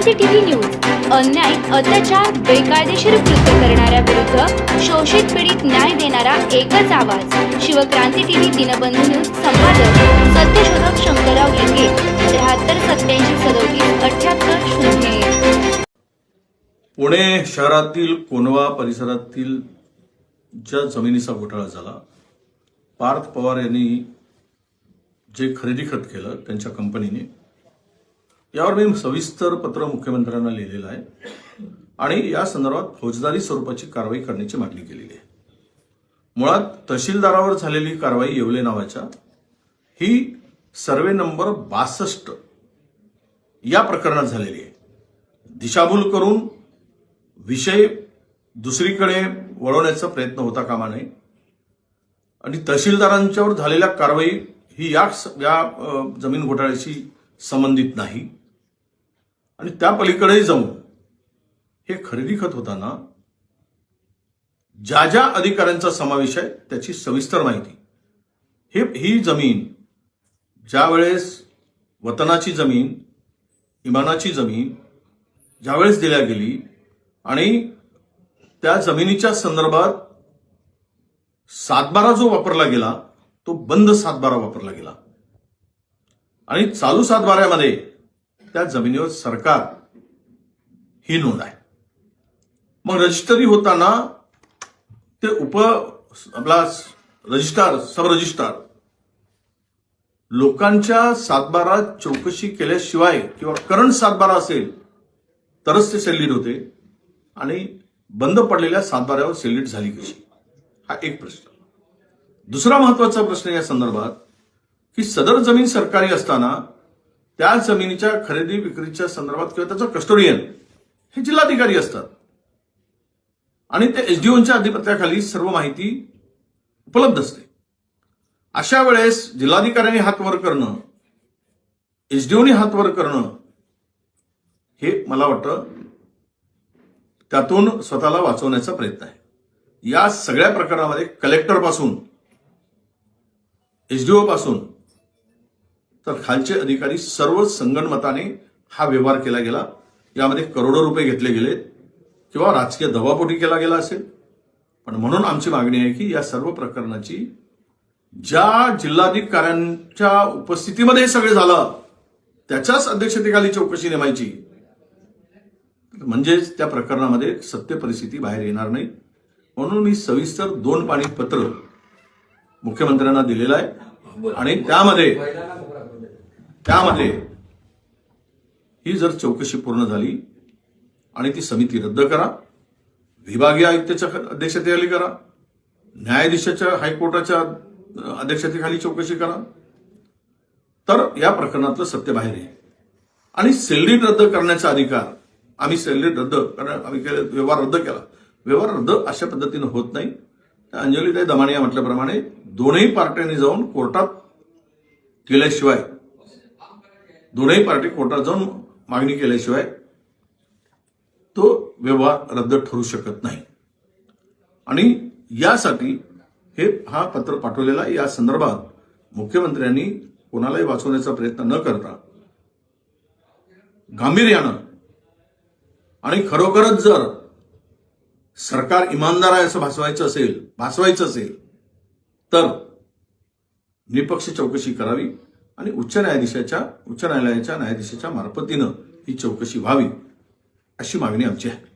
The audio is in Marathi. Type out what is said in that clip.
क्रांती टीव्ही न्यूज. अन्याय अत्याचार बेकायदेशीर कृत्य करणाऱ्या विरुद्ध शोषित पीडित न्याय देणारा एकच आवाज. शिवक्रांती टीव्ही दिनबंधू न्यूज संपादक सत्यशोधक शंकरराव लिंगे त्र्याहत्तर सत्याऐंशी सदोतीस अठ्याहत्तर शून्य पुणे शहरातील कोनवा परिसरातील ज्या जमिनीचा घोटाळा झाला पार्थ पवार यांनी जे खरेदी खत केलं त्यांच्या कंपनीने यावर मी सविस्तर पत्र मुख्यमंत्र्यांना लिहिलेलं आहे. आणि या संदर्भात फौजदारी स्वरूपाची कारवाई करण्याची मागणी केलेली आहे. मुळात तहसीलदारावर झालेली कारवाई येवले नावाच्या ही सर्वे नंबर बासष्ट या प्रकरणात झालेली आहे. दिशाभूल करून विषय दुसरीकडे वळवण्याचा प्रयत्न होता कामा नये. आणि तहसीलदारांच्यावर झालेल्या कारवाई ही या या जमीन घोटाळ्याशी संबंधित नाही. आणि त्या पलीकडेही जाऊन हे खरेदी खत होताना ज्या ज्या अधिकाऱ्यांचा समावेश आहे त्याची सविस्तर माहिती. हे ही जमीन ज्यावेळेस वतनाची जमीन इमानाची जमीन ज्यावेळेस दिल्या गेली आणि त्या जमिनीच्या संदर्भात सातबारा जो वापरला गेला तो बंद सातबारा वापरला गेला. आणि चालू सातबाऱ्यामध्ये त्या जमिनीवर सरकार ही नोंद आहे. मग रजिस्टरी होताना ते उप आपला रजिस्ट्रार सब रजिस्ट्रार लोकांच्या सातबारा चौकशी केल्याशिवाय किंवा करंट सातबारा असेल तरच ते सेलिड होते आणि बंद पडलेल्या सातबाऱ्यावर सेलिड झाली कशी? हा एक प्रश्न. दुसरा महत्त्वाचा प्रश्न या संदर्भात की सदर जमीन सरकारी असताना त्या जमिनीच्या खरेदी विक्रीच्या संदर्भात किंवा त्याचं कस्टोडियन हे जिल्हाधिकारी असतात. आणि ते एसडीओच्या अधिपत्याखाली सर्व माहिती उपलब्ध असते. अशा वेळेस जिल्हाधिकाऱ्यांनी हात वर करणं एसडीओनी हात वर करणं हे मला वाटतं त्यातून स्वतःला वाचवण्याचा प्रयत्न आहे. या सगळ्या प्रकरणामध्ये कलेक्टरपासून एसडीओ पासून तर खालचे अधिकारी सर्व संगणमताने हा व्यवहार केला गेला. यामध्ये करोडो रुपये घेतले गेलेत किंवा राजकीय दबापोटी केला गेला असेल. पण म्हणून आमची मागणी आहे की या सर्व प्रकरणाची ज्या जिल्हाधिकाऱ्यांच्या उपस्थितीमध्ये हे झालं त्याच्याच अध्यक्षतेखाली चौकशी नेमायची. म्हणजेच त्या प्रकरणामध्ये सत्य परिस्थिती बाहेर येणार नाही. म्हणून मी सविस्तर दोन पाणी पत्र मुख्यमंत्र्यांना दिलेलं आहे. आणि त्यामध्ये त्यामध्ये ही जर चौकशी पूर्ण झाली आणि ती समिती रद्द करा विभागीय आयुक्ताच्या अध्यक्षतेखाली करा न्यायाधीशाच्या हायकोर्टाच्या अध्यक्षतेखाली चौकशी करा तर या प्रकरणातलं सत्य बाहेर येईल. आणि सेलरीट रद्द करण्याचा अधिकार आम्ही सेलरीट रद्द कारण आम्ही व्यवहार रद्द केला. व्यवहार रद्द अशा पद्धतीनं होत नाही. त्या अंजलीताई दमाणे या म्हटल्याप्रमाणे दोनही पार्ट्यांनी जाऊन कोर्टात केल्याशिवाय दोनही पार्टी कोर्टात जाऊन मागणी केल्याशिवाय तो व्यवहार रद्द ठरू शकत नाही. आणि यासाठी हे हा पत्र पाठवलेला या संदर्भात मुख्यमंत्र्यांनी कोणालाही वाचवण्याचा प्रयत्न न करता गांभीर्यानं आणि खरोखरच जर सरकार इमानदार आहे असं भासवायचं असेल भासवायचं असेल तर निपक्ष चौकशी करावी. आणि उच्च न्यायाधीशाच्या उच्च न्यायालयाच्या न्यायाधीशाच्या मार्फतीनं ही चौकशी व्हावी अशी मागणी आमची आहे.